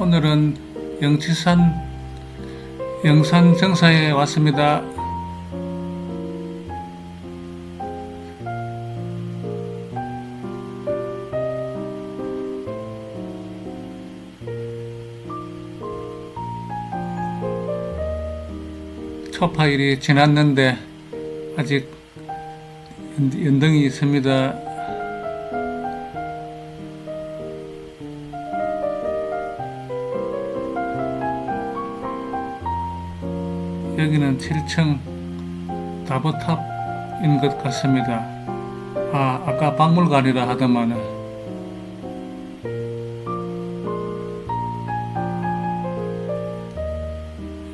오늘은 영치산 영산 정사에 왔습니다. 초파일이 지났는데 아직 연- 연등이 있습니다. 여기는 7층 다보탑인 것 같습니다. 아, 아까 박물관이라 하더만은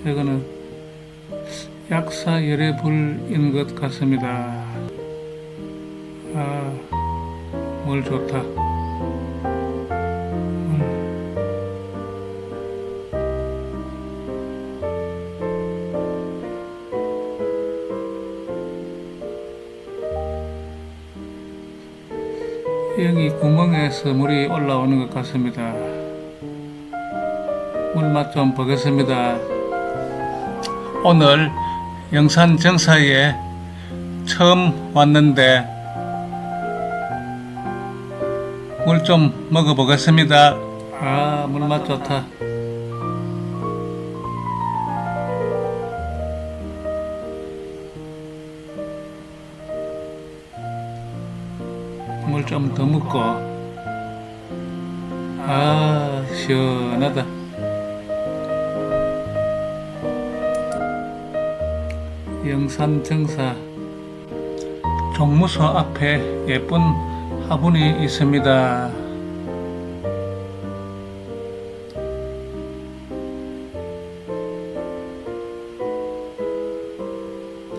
여기는 약사 열애불인 것 같습니다. 아, 뭘 좋다. 여기 구멍에서 물이 올라오는 것 같습니다. 물맛 좀 보겠습니다. 오늘 영산 정사에 처음 왔는데 물 좀 먹어보겠습니다. 아, 물맛 좋다. 물 좀 더 먹고 아 시원하다 영산 정사 종무소 앞에 예쁜 화분이 있습니다.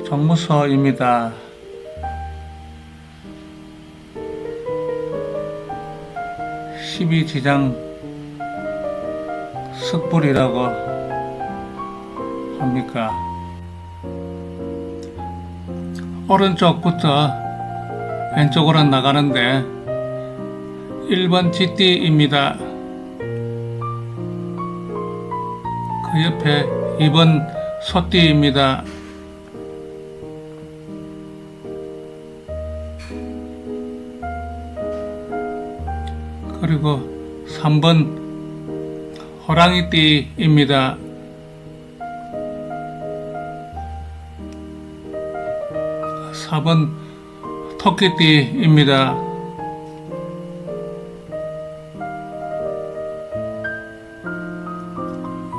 종무소입니다. 십이지장 숯불이라고 합니까? 오른쪽부터 왼쪽으로 나가는데 1번 GT입니다. 그 옆에 2번 소띠입니다. 그리고 3번 호랑이띠입니다. 사번 토끼띠입니다.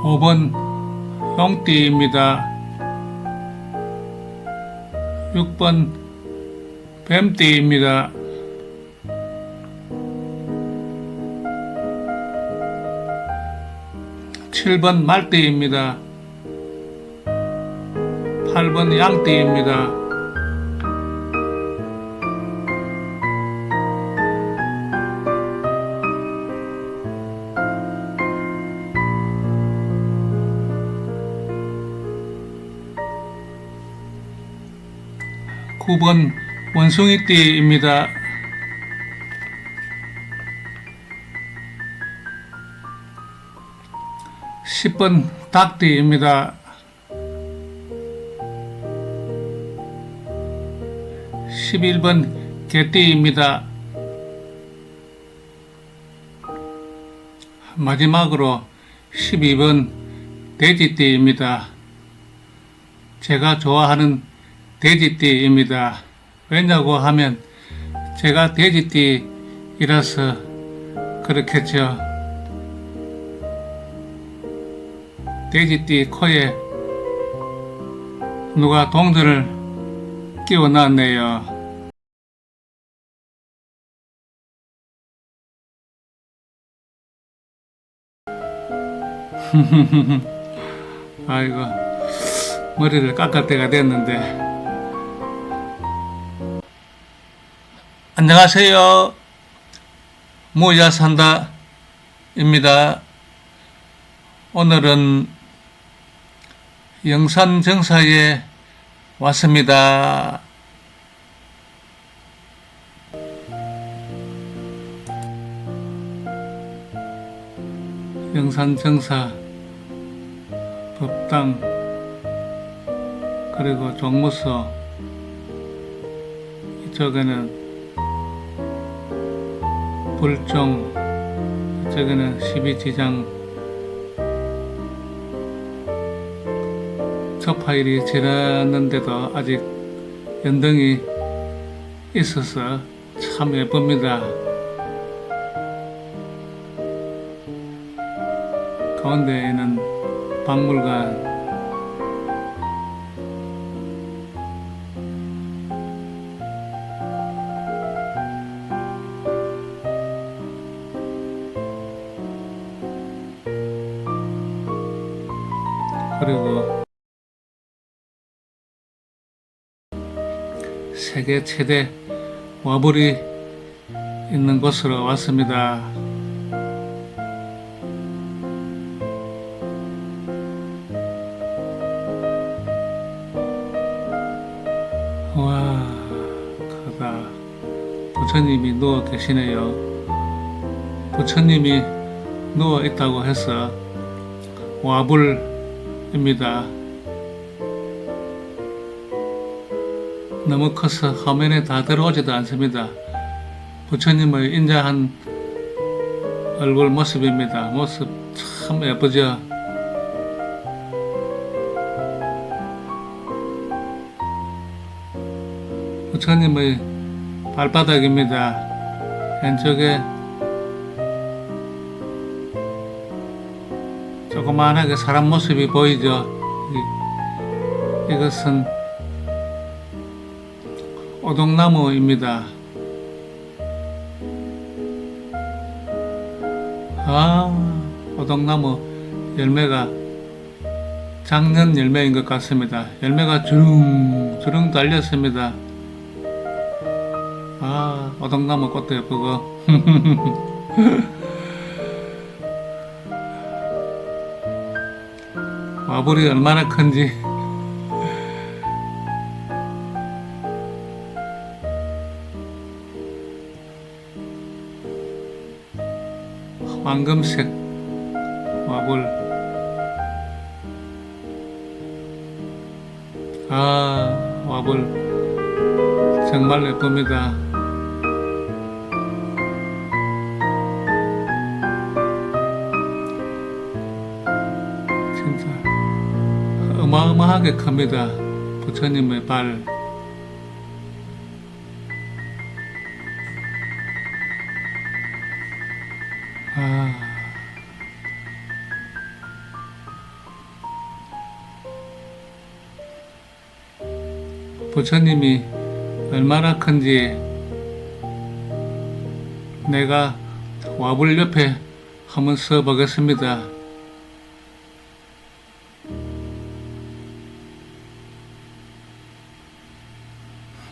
오 번 용띠입니다. 6번 뱀띠입니다. 7번 말띠입니다. 8번 양띠입니다. 9번 원숭이띠입니다. 10번 닭띠입니다. 11번 개띠입니다. 마지막으로 12번 돼지띠입니다. 제가 좋아하는 돼지띠입니다. 왜냐고 하면 제가 돼지띠이라서 그렇겠죠. 돼지띠 코에 누가 동전을 끼워 놨네요. 아이고 머리를 깎을 때가 됐는데. 안녕하세요. 모야 산다입니다. 오늘은 영산 정사에 왔습니다. 영산 정사, 법당, 그리고 종무소, 이쪽에는 불종, 이쪽에는 12지장, 저 파일이 지났는데도 아직 연등이 있어서 참 예쁩니다. 가운데에는 박물관, 그리고 세계 최대 와불이 있는 곳으로 왔습니다. 와, 크다. 부처님이 누워 계시네요. 부처님이 누워 있다고 해서 와불입니다. 너무 커서 화면에 다 들어오지도 않습니다. 부처님을 인자한 얼굴 모습입니다. 모습 참 예쁘죠? 부처님의 발바닥입니다. 왼쪽에 조그만하게 사람 모습이 보이죠? 이- 이것은 오동나무입니다. 아, 오동나무 열매가 작년 열매인 것 같습니다. 열매가 주릉 주릉 달렸습니다. 아, 오동나무 꽃도 예쁘고. 와불이 얼마나 큰지. 황금색 와불. 아, 와불. 정말 예쁩니다. 진짜 어마어마하게 큽니다. 부처님의 발. 아. 부처님이 얼마나 큰지 내가 와불 옆에 한번 써 보겠습니다.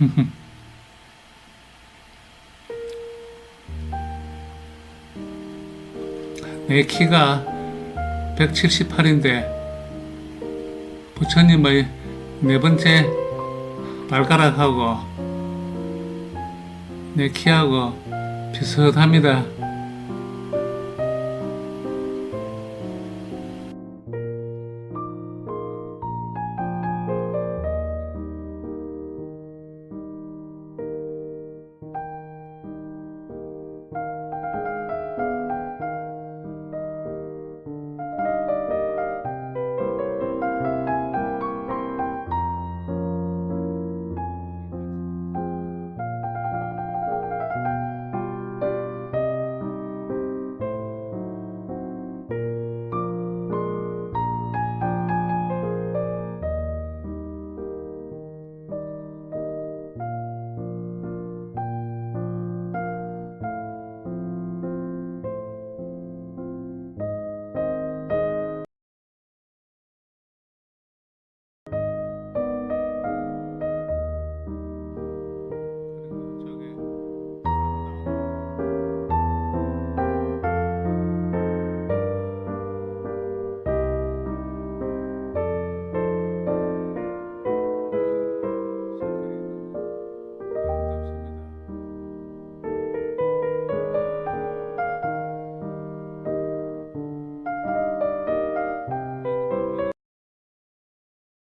내 키가 178인데 부처님의 네 번째 발가락하고 내 키하고 비슷합니다.